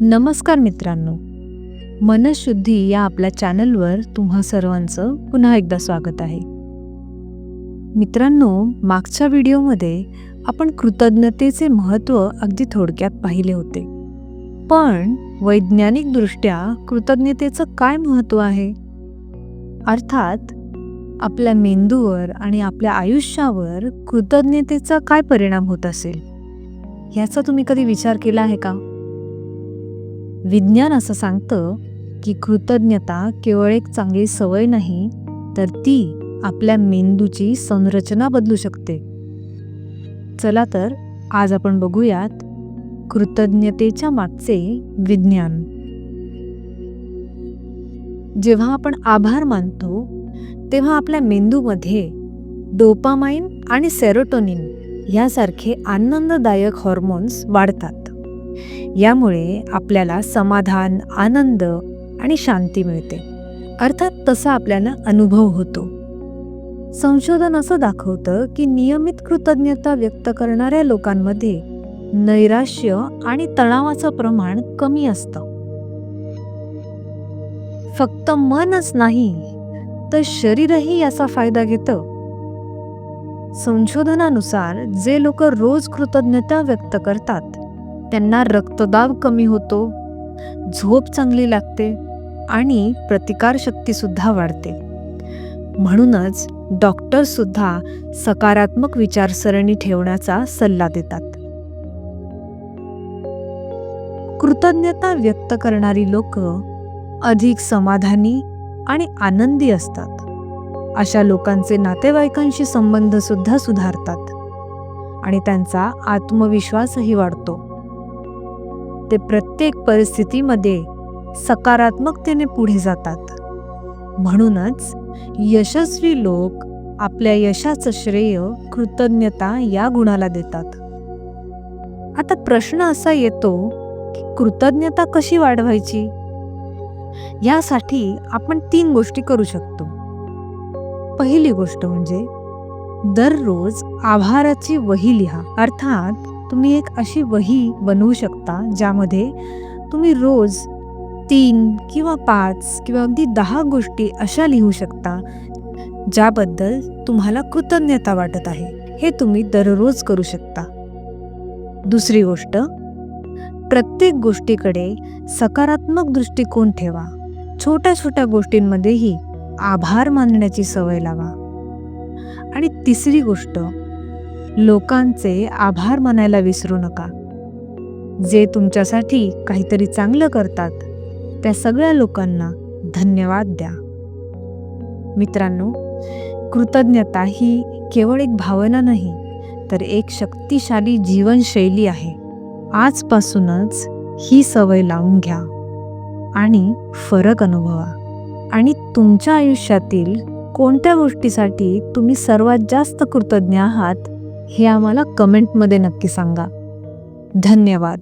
नमस्कार मित्रांनो. मनशुद्धी या आपल्या चॅनलवर तुम्हा सर्वांचं पुन्हा एकदा स्वागत आहे. मित्रांनो मागच्या व्हिडिओमध्ये आपण कृतज्ञतेचे महत्त्व अगदी थोडक्यात पाहिले होते. पण वैज्ञानिकदृष्ट्या कृतज्ञतेचं काय महत्त्व आहे? अर्थात आपल्या मेंदूवर आणि आपल्या आयुष्यावर कृतज्ञतेचा काय परिणाम होत असेल? याचा तुम्ही कधी विचार केला आहे का? विज्ञान असं सांगतं की कृतज्ञता केवळ एक चांगली सवय नाही तर ती आपल्या मेंदूची संरचना बदलू शकते. चला तर आज आपण बघूयात कृतज्ञतेच्या मागचे विज्ञान. जेव्हा आपण आभार मानतो तेव्हा आपल्या मेंदूमध्ये डोपामाइन आणि सेरोटोनिन यासारखे आनंददायक हॉर्मोन्स वाढतात. यामुळे आपल्याला समाधान आनंद आणि शांती मिळते. अर्थात तसा आपल्याला अनुभव होतो. संशोधन असं दाखवतं की नियमित कृतज्ञता व्यक्त करणाऱ्या लोकांमध्ये नैराश्य आणि तणावाचं प्रमाण कमी असतं. फक्त मनच नाही तर शरीरही याचा फायदा घेतं. संशोधनानुसार जे लोक रोज कृतज्ञता व्यक्त करतात त्यांना रक्तदाब कमी होतो झोप चांगली लागते आणि प्रतिकारशक्तीसुद्धा वाढते. म्हणूनच डॉक्टर सुद्धा सकारात्मक विचारसरणी ठेवण्याचा सल्ला देतात. कृतज्ञता व्यक्त करणारी लोक अधिक समाधानी आणि आनंदी असतात. अशा लोकांचे नातेवाईकांशी संबंध सुद्धा सुधारतात आणि त्यांचा आत्मविश्वासही वाढतो. ते प्रत्येक परिस्थितीमध्ये सकारात्मकतेने पुढे जातात. म्हणूनच यशस्वी लोक आपल्या यशाचं श्रेय कृतज्ञता या गुणाला देतात. आता प्रश्न असा येतो की कृतज्ञता कशी वाढवायची? यासाठी आपण तीन गोष्टी करू शकतो. पहिली गोष्ट म्हणजे दररोज आभाराची वही लिहा. अर्थात तुम्ही एक अशी वही बनवू शकता ज्यामध्ये तुम्ही रोज तीन किंवा पाच किंवा अगदी दहा गोष्टी अशा लिहू शकता ज्याबद्दल तुम्हाला कृतज्ञता वाटत आहे. हे तुम्ही दररोज करू शकता. दुसरी गोष्ट प्रत्येक गोष्टीकडे सकारात्मक दृष्टिकोन ठेवा. छोट्या छोट्या गोष्टींमध्येही आभार मानण्याची सवय लावा. आणि तिसरी गोष्ट लोकांचे आभार मानायला विसरू नका. जे तुमच्यासाठी काहीतरी चांगलं करतात त्या सगळ्या लोकांना धन्यवाद द्या. मित्रांनो कृतज्ञता ही केवळ एक भावना नाही तर एक शक्तिशाली जीवनशैली आहे. आजपासूनच ही सवय लावून घ्या आणि फरक अनुभवा. आणि तुमच्या आयुष्यातील कोणत्या गोष्टीसाठी तुम्ही सर्वात जास्त कृतज्ञ आहात हे आम्हाला कमेंटमध्ये नक्की सांगा. धन्यवाद.